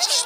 Şşş.